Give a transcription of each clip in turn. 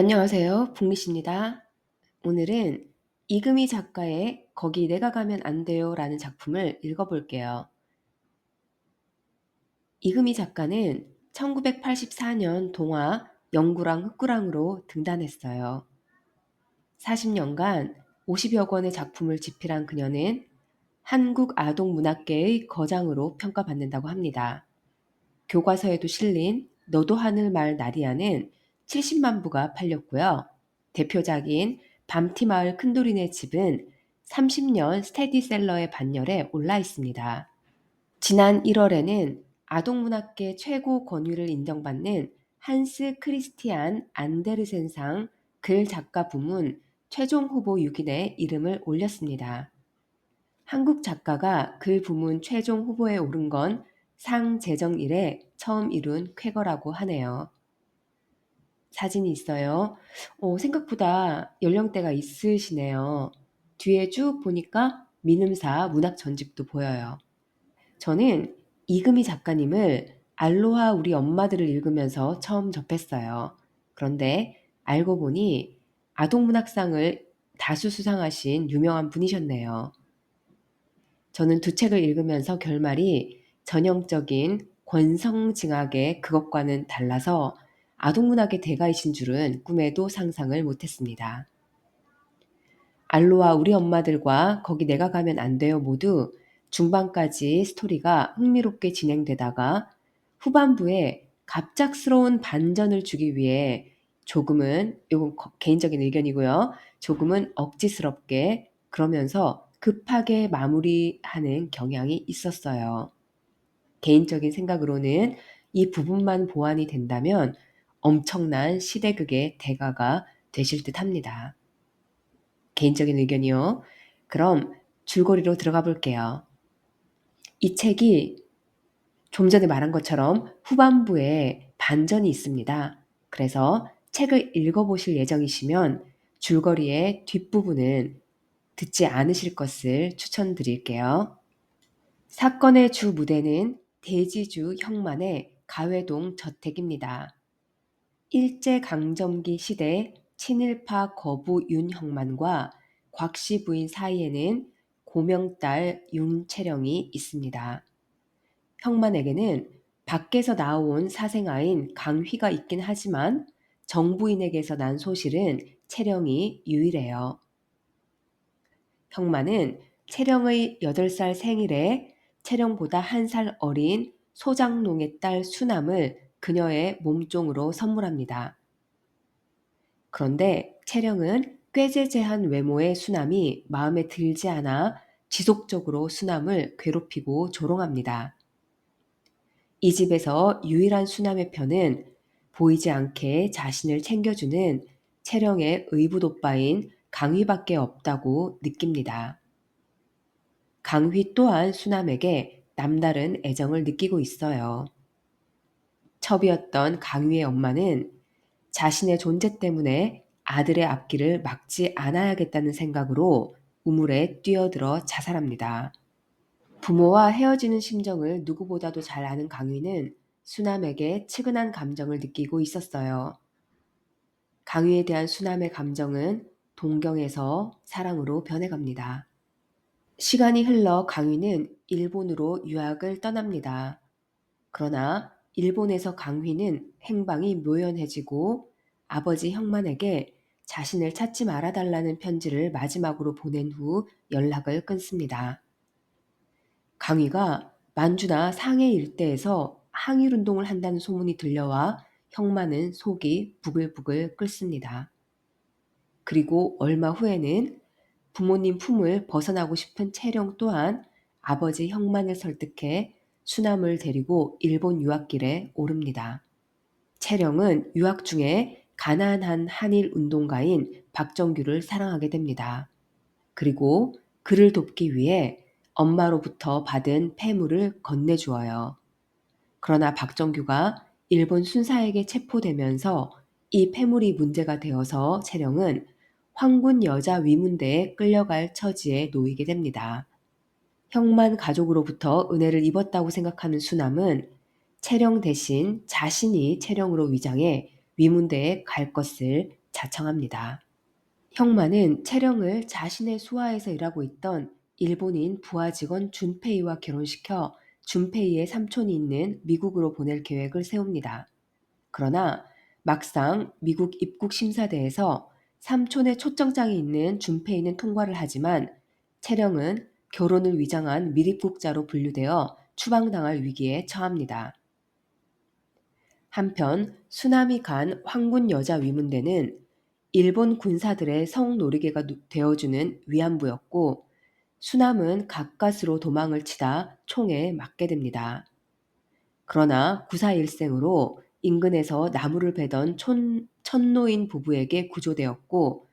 안녕하세요. 북미씨입니다. 오늘은 이금희 작가의 거기 내가 가면 안 돼요 라는 작품을 읽어볼게요. 이금희 작가는 1984년 동화 영구랑 흑구랑으로 등단했어요. 40년간 50여 권의 작품을 집필한 그녀는 한국 아동문학계의 거장으로 평가받는다고 합니다. 교과서에도 실린 너도 하늘 말 나리야는 70만 부가 팔렸고요. 대표작인 밤티마을 큰돌이네 집은 30년 스테디셀러의 반열에 올라 있습니다. 지난 1월에는 아동문학계 최고 권위를 인정받는 한스 크리스티안 안데르센상 글 작가 부문 최종 후보 6인에 이름을 올렸습니다. 한국 작가가 글 부문 최종 후보에 오른 건 상 제정 이래 처음 이룬 쾌거라고 하네요. 사진이 있어요. 어, 생각보다 연령대가 있으시네요. 뒤에 쭉 보니까 민음사 문학 전집도 보여요. 저는 이금희 작가님을 알로하 우리 엄마들을 읽으면서 처음 접했어요. 그런데 알고 보니 아동문학상을 다수 수상하신 유명한 분이셨네요. 저는 두 책을 읽으면서 결말이 전형적인 권성징악의 그것과는 달라서 아동문학의 대가이신 줄은 꿈에도 상상을 못했습니다. 알로와 우리 엄마들과 거기 내가 가면 안 돼요 모두 중반까지 스토리가 흥미롭게 진행되다가 후반부에 갑작스러운 반전을 주기 위해 조금은 이건 개인적인 의견이고요. 조금은 억지스럽게 그러면서 급하게 마무리하는 경향이 있었어요. 개인적인 생각으로는 이 부분만 보완이 된다면 엄청난 시대극의 대가가 되실 듯 합니다. 개인적인 의견이요. 그럼 줄거리로 들어가 볼게요. 이 책이 좀 전에 말한 것처럼 후반부에 반전이 있습니다. 그래서 책을 읽어보실 예정이시면 줄거리의 뒷부분은 듣지 않으실 것을 추천드릴게요. 사건의 주 무대는 대지주 형만의 가회동 저택입니다. 일제강점기 시대 친일파 거부 윤형만과 곽씨 부인 사이에는 고명 딸 윤채령이 있습니다. 형만에게는 밖에서 나온 사생아인 강휘가 있긴 하지만 정부인에게서 난 소실은 채령이 유일해요. 형만은 채령의 8살 생일에 채령보다 한 살 어린 소장농의 딸 수남을 그녀의 몸종으로 선물합니다. 그런데 채령은 꾀재재한 외모의 수남이 마음에 들지 않아 지속적으로 수남을 괴롭히고 조롱합니다. 이 집에서 유일한 수남의 편은 보이지 않게 자신을 챙겨주는 채령의 의붓오빠인 강휘밖에 없다고 느낍니다. 강휘 또한 수남에게 남다른 애정을 느끼고 있어요. 첩이었던 강휘의 엄마는 자신의 존재 때문에 아들의 앞길을 막지 않아야겠다는 생각으로 우물에 뛰어들어 자살합니다. 부모와 헤어지는 심정을 누구보다도 잘 아는 강휘는 수남에게 측은한 감정을 느끼고 있었어요. 강휘에 대한 수남의 감정은 동경에서 사랑으로 변해갑니다. 시간이 흘러 강휘는 일본으로 유학을 떠납니다. 그러나 일본에서 강휘는 행방이 묘연해지고 아버지 형만에게 자신을 찾지 말아달라는 편지를 마지막으로 보낸 후 연락을 끊습니다. 강휘가 만주나 상해 일대에서 항일 운동을 한다는 소문이 들려와 형만은 속이 부글부글 끓습니다. 그리고 얼마 후에는 부모님 품을 벗어나고 싶은 채령 또한 아버지 형만을 설득해 수남을 데리고 일본 유학길에 오릅니다. 채령은 유학 중에 가난한 한일 운동가인 박정규를 사랑하게 됩니다. 그리고 그를 돕기 위해 엄마로부터 받은 폐물을 건네주어요. 그러나 박정규가 일본 순사에게 체포되면서 이 폐물이 문제가 되어서 채령은 황군 여자 위문대에 끌려갈 처지에 놓이게 됩니다. 형만 가족으로부터 은혜를 입었다고 생각하는 수남은 채령 대신 자신이 채령으로 위장해 위문대에 갈 것을 자청합니다. 형만은 채령을 자신의 수하에서 일하고 있던 일본인 부하 직원 준페이와 결혼시켜 준페이의 삼촌이 있는 미국으로 보낼 계획을 세웁니다. 그러나 막상 미국 입국 심사대에서 삼촌의 초청장이 있는 준페이는 통과를 하지만 채령은 결혼을 위장한 미입국자로 분류되어 추방당할 위기에 처합니다. 한편 수남이 간 황군 여자 위문대는 일본 군사들의 성놀이개가 되어주는 위안부였고 수남은 가까스로 도망을 치다 총에 맞게 됩니다. 그러나 구사일생으로 인근에서 나무를 베던 촌, 천노인 부부에게 구조되었고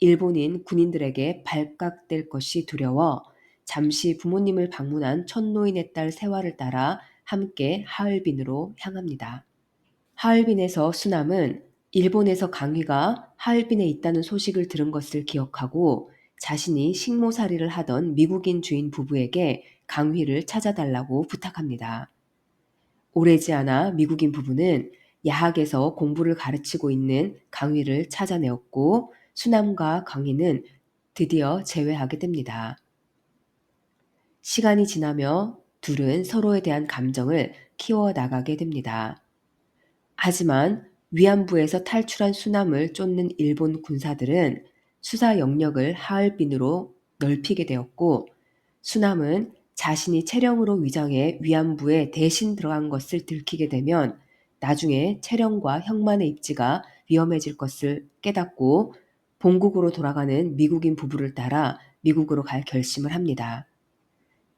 일본인 군인들에게 발각될 것이 두려워 잠시 부모님을 방문한 천노인의 딸 세화를 따라 함께 하얼빈으로 향합니다. 하얼빈에서 수남은 일본에서 강휘가 하얼빈에 있다는 소식을 들은 것을 기억하고 자신이 식모살이를 하던 미국인 주인 부부에게 강휘를 찾아달라고 부탁합니다. 오래지 않아 미국인 부부는 야학에서 공부를 가르치고 있는 강휘를 찾아내었고 수남과 강휘는 드디어 재회하게 됩니다. 시간이 지나며 둘은 서로에 대한 감정을 키워나가게 됩니다. 하지만 위안부에서 탈출한 수남을 쫓는 일본 군사들은 수사 영역을 하얼빈으로 넓히게 되었고 수남은 자신이 체령으로 위장해 위안부에 대신 들어간 것을 들키게 되면 나중에 체령과 형만의 입지가 위험해질 것을 깨닫고 본국으로 돌아가는 미국인 부부를 따라 미국으로 갈 결심을 합니다.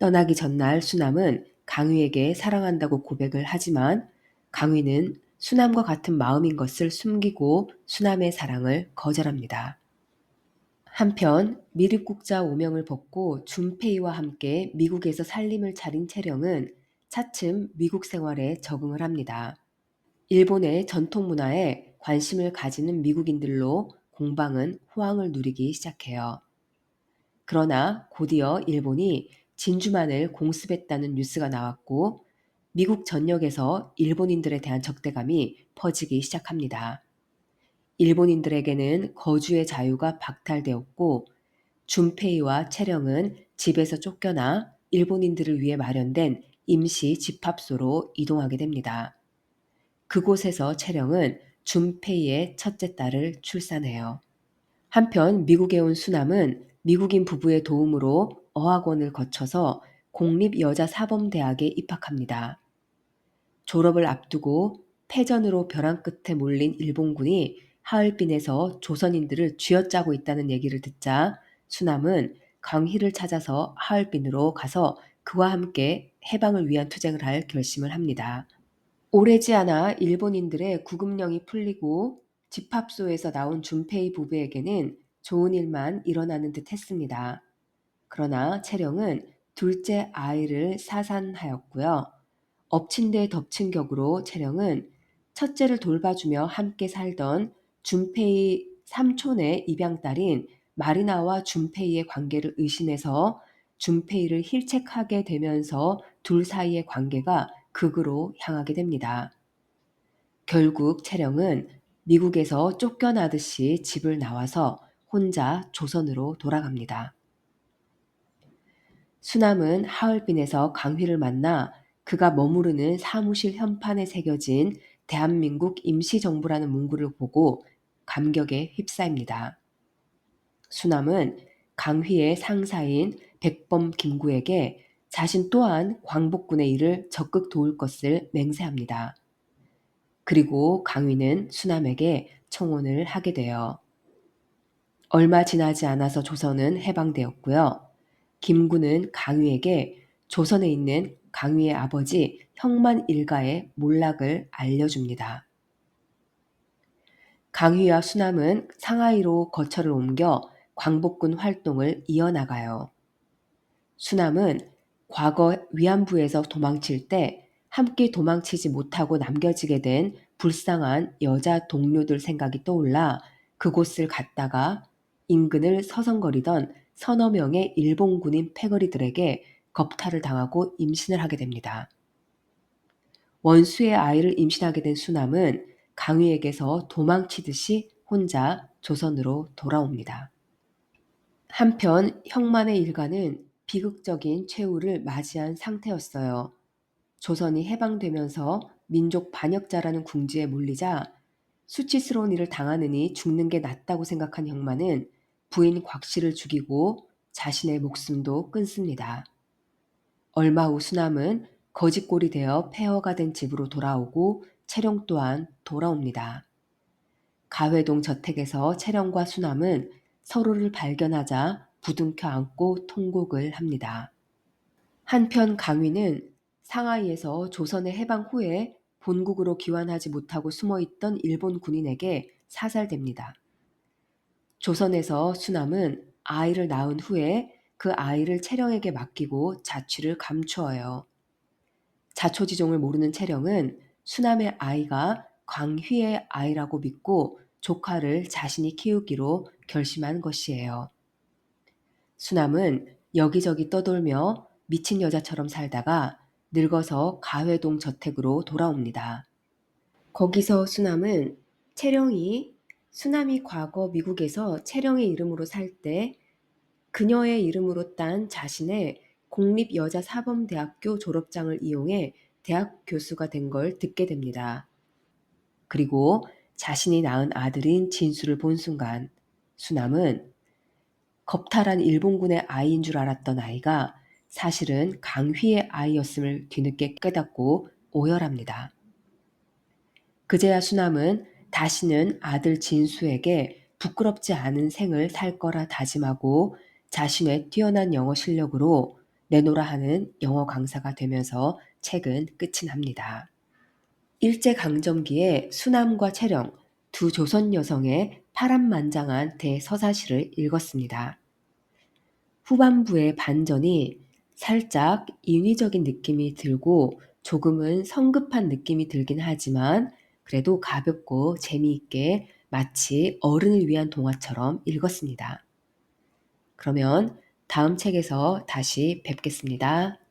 떠나기 전날 수남은 강휘에게 사랑한다고 고백을 하지만 강휘는 수남과 같은 마음인 것을 숨기고 수남의 사랑을 거절합니다. 한편 미립국자 오명을 벗고 준페이와 함께 미국에서 살림을 차린 채령은 차츰 미국 생활에 적응을 합니다. 일본의 전통 문화에 관심을 가지는 미국인들로 공방은 호황을 누리기 시작해요. 그러나 곧이어 일본이 진주만을 공습했다는 뉴스가 나왔고 미국 전역에서 일본인들에 대한 적대감이 퍼지기 시작합니다. 일본인들에게는 거주의 자유가 박탈되었고 준페이와 채령은 집에서 쫓겨나 일본인들을 위해 마련된 임시 집합소로 이동하게 됩니다. 그곳에서 채령은 준페이의 첫째 딸을 출산해요. 한편 미국에 온 수남은 미국인 부부의 도움으로 어학원을 거쳐서 공립여자사범대학에 입학합니다. 졸업을 앞두고 패전으로 벼랑 끝에 몰린 일본군이 하얼빈에서 조선인들을 쥐어짜고 있다는 얘기를 듣자 수남은 강희를 찾아서 하얼빈으로 가서 그와 함께 해방을 위한 투쟁을 할 결심을 합니다. 오래지 않아 일본인들의 구금령이 풀리고 집합소에서 나온 준페이 부부에게는 좋은 일만 일어나는 듯 했습니다. 그러나 채령은 둘째 아이를 사산하였고요. 엎친 데 덮친 격으로 채령은 첫째를 돌봐주며 함께 살던 준페이 삼촌의 입양딸인 마리나와 준페이의 관계를 의심해서 준페이를 힐책하게 되면서 둘 사이의 관계가 극으로 향하게 됩니다. 결국 채령은 미국에서 쫓겨나듯이 집을 나와서 혼자 조선으로 돌아갑니다. 수남은 하얼빈에서 강휘를 만나 그가 머무르는 사무실 현판에 새겨진 대한민국 임시정부라는 문구를 보고 감격에 휩싸입니다. 수남은 강휘의 상사인 백범 김구에게 자신 또한 광복군의 일을 적극 도울 것을 맹세합니다. 그리고 강휘는 수남에게 청혼을 하게 되어 얼마 지나지 않아서 조선은 해방되었고요. 김구는 강휘에게 조선에 있는 강휘의 아버지 형만 일가의 몰락을 알려줍니다. 강휘와 수남은 상하이로 거처를 옮겨 광복군 활동을 이어나가요. 수남은 과거 위안부에서 도망칠 때 함께 도망치지 못하고 남겨지게 된 불쌍한 여자 동료들 생각이 떠올라 그곳을 갔다가 인근을 서성거리던 서너 명의 일본 군인 패거리들에게 겁탈을 당하고 임신을 하게 됩니다. 원수의 아이를 임신하게 된 수남은 강희에게서 도망치듯이 혼자 조선으로 돌아옵니다. 한편 형만의 일가는 비극적인 최후를 맞이한 상태였어요. 조선이 해방되면서 민족 반역자라는 궁지에 몰리자 수치스러운 일을 당하느니 죽는 게 낫다고 생각한 형만은 부인 곽씨를 죽이고 자신의 목숨도 끊습니다. 얼마 후 수남은 거짓골이 되어 폐허가 된 집으로 돌아오고 채령 또한 돌아옵니다. 가회동 저택에서 채령과 수남은 서로를 발견하자 부둥켜 안고 통곡을 합니다. 한편 강위는 상하이에서 조선의 해방 후에 본국으로 귀환하지 못하고 숨어있던 일본 군인에게 사살됩니다. 조선에서 수남은 아이를 낳은 후에 그 아이를 채령에게 맡기고 자취를 감추어요. 자초지종을 모르는 채령은 수남의 아이가 광휘의 아이라고 믿고 조카를 자신이 키우기로 결심한 것이에요. 수남은 여기저기 떠돌며 미친 여자처럼 살다가 늙어서 가회동 저택으로 돌아옵니다. 거기서 수남은 채령이 수남이 과거 미국에서 채령의 이름으로 살 때 그녀의 이름으로 딴 자신의 공립여자사범대학교 졸업장을 이용해 대학 교수가 된 걸 듣게 됩니다. 그리고 자신이 낳은 아들인 진수를 본 순간 수남은 겁탈한 일본군의 아이인 줄 알았던 아이가 사실은 강휘의 아이였음을 뒤늦게 깨닫고 오열합니다. 그제야 수남은 다시는 아들 진수에게 부끄럽지 않은 생을 살 거라 다짐하고 자신의 뛰어난 영어 실력으로 내노라 하는 영어 강사가 되면서 책은 끝이 납니다. 일제강점기에 수남과 채령 두 조선 여성의 파란만장한 대서사시를 읽었습니다. 후반부의 반전이 살짝 인위적인 느낌이 들고 조금은 성급한 느낌이 들긴 하지만 그래도 가볍고 재미있게 마치 어른을 위한 동화처럼 읽었습니다. 그러면 다음 책에서 다시 뵙겠습니다.